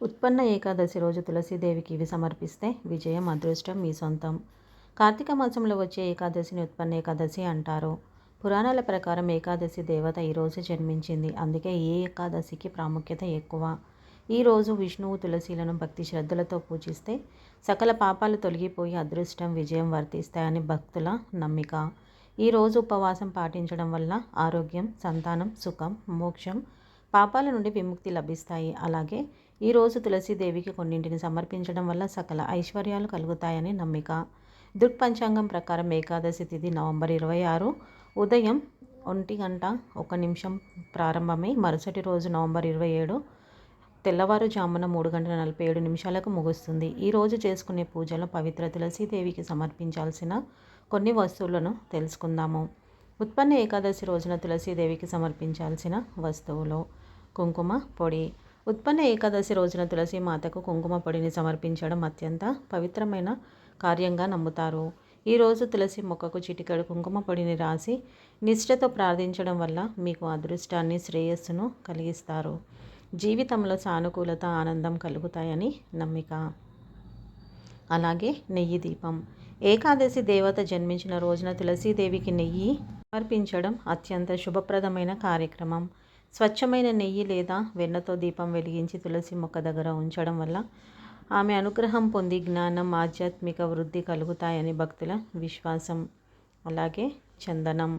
ఉత్పన్న ఏకాదశి రోజు తులసీదేవికి ఇవి సమర్పిస్తే విజయం అదృష్టం మీ సొంతం. కార్తీక మాసంలో వచ్చే ఏకాదశిని ఉత్పన్న ఏకాదశి అంటారు. పురాణాల ప్రకారం ఏకాదశి దేవత ఈరోజు జన్మించింది. అందుకే ఈ ఏకాదశికి ప్రాముఖ్యత ఎక్కువ. ఈరోజు విష్ణువు తులసీలను భక్తి శ్రద్ధలతో పూజిస్తే సకల పాపాలు తొలగిపోయి అదృష్టం విజయం వర్తిస్తాయని భక్తుల నమ్మిక. ఈరోజు ఉపవాసం పాటించడం వల్ల ఆరోగ్యం సంతానం సుఖం మోక్షం పాపాల నుండి విముక్తి లభిస్తాయి. అలాగే ఈరోజు తులసీదేవికి కొన్నింటిని సమర్పించడం వల్ల సకల ఐశ్వర్యాలు కలుగుతాయని నమ్మిక. దృక్పంచాంగం ప్రకారం ఏకాదశి తిథి నవంబర్ ఇరవై ఆరు ఉదయం ఒంటి గంట ఒక నిమిషం ప్రారంభమై మరుసటి రోజు నవంబర్ ఇరవై ఏడు తెల్లవారుజామున మూడు గంటల నలభై ఏడు నిమిషాలకు ముగుస్తుంది. ఈరోజు చేసుకునే పూజలో పవిత్ర తులసీదేవికి సమర్పించాల్సిన కొన్ని వస్తువులను తెలుసుకుందాము. ఉత్పన్న ఏకాదశి రోజున తులసీదేవికి సమర్పించాల్సిన వస్తువులు. కుంకుమ పొడి. ఉత్పన్న ఏకాదశి రోజున తులసి మాతకు కుంకుమ పొడిని సమర్పించడం అత్యంత పవిత్రమైన కార్యంగా నమ్ముతారు. ఈరోజు తులసి మొక్కకు చిటికడు కుంకుమ పొడిని రాసి నిష్ఠతో ప్రార్థించడం వల్ల మీకు అదృష్టాన్ని శ్రేయస్సును కలిగిస్తారు. జీవితంలో సానుకూలత ఆనందం కలుగుతాయని నమ్మిక. అలాగే నెయ్యి దీపం. ఏకాదశి దేవత జన్మించిన రోజున తులసీదేవికి నెయ్యి సమర్పించడం అత్యంత శుభప్రదమైన కార్యక్రమం. స్వచ్ఛమైన నెయ్యి లేదా వెన్నతో దీపం వెలిగించి తులసి మొక్క దగ్గర ఉంచడం వల్ల ఆమె అనుగ్రహం పొంది జ్ఞానం ఆధ్యాత్మిక వృద్ధి కలుగుతాయని భక్తుల విశ్వాసం. అలాగే చందనం.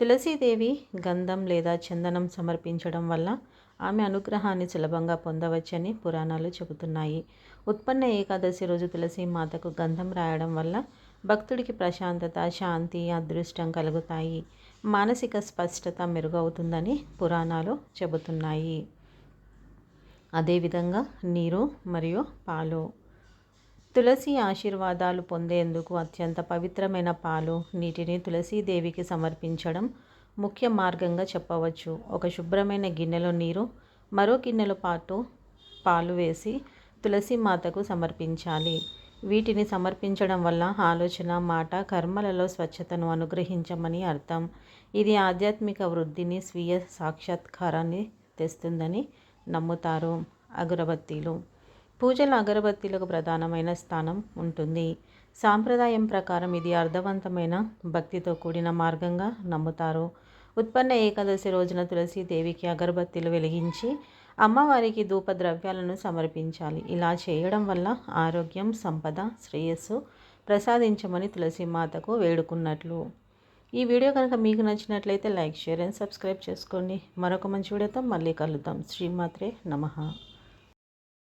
తులసీదేవి గంధం లేదా చందనం సమర్పించడం వల్ల ఆమె అనుగ్రహాన్ని సులభంగా పొందవచ్చని పురాణాలు చెబుతున్నాయి. ఉత్పన్న ఏకాదశి రోజు తులసి మాతకు గంధం రాయడం వల్ల భక్తుడికి ప్రశాంతత శాంతి అదృష్టం కలుగుతాయి. మానసిక స్పష్టత మెరుగవుతుందని పురాణాలు చెబుతున్నాయి. అదేవిధంగా నీరు మరియు పాలు. తులసి ఆశీర్వాదాలు పొందేందుకు అత్యంత పవిత్రమైన పాలు నీటిని తులసీదేవికి సమర్పించడం ముఖ్య మార్గంగా చెప్పవచ్చు. ఒక శుభ్రమైన గిన్నెలో నీరు మరో గిన్నెలో పాటు పాలు వేసి తులసి మాతకు సమర్పించాలి. వీటిని సమర్పించడం వల్ల ఆలోచన మాట కర్మలలో స్వచ్ఛతను అనుగ్రహించమని అర్థం. ఇది ఆధ్యాత్మిక వృద్ధిని స్వీయ సాక్షాత్కారాన్ని తెస్తుందని నమ్ముతారు అగరబత్తీలు. పూజల అగరబత్తీలకు ప్రధానమైన స్థానం ఉంటుంది. సాంప్రదాయం ప్రకారం ఇది అర్థవంతమైన భక్తితో కూడిన మార్గంగా నమ్ముతారు. ఉత్పన్న ఏకాదశి రోజున తులసీదేవికి అగరబత్తీలు వెలిగించి అమ్మవారికి ధూప ద్రవ్యాలను సమర్పించాలి. ఇలా చేయడం వల్ల ఆరోగ్యం సంపద శ్రేయస్సు ప్రసాదించమని తులసిమాతకు వేడుకున్నట్లు. ఈ వీడియో కనుక మీకు నచ్చినట్లయితే లైక్ షేర్ అండ్ సబ్స్క్రైబ్ చేసుకోండి. మరొక మంచి వీడియోతో మళ్ళీ కలుద్దాం. శ్రీమాత్రే నమ.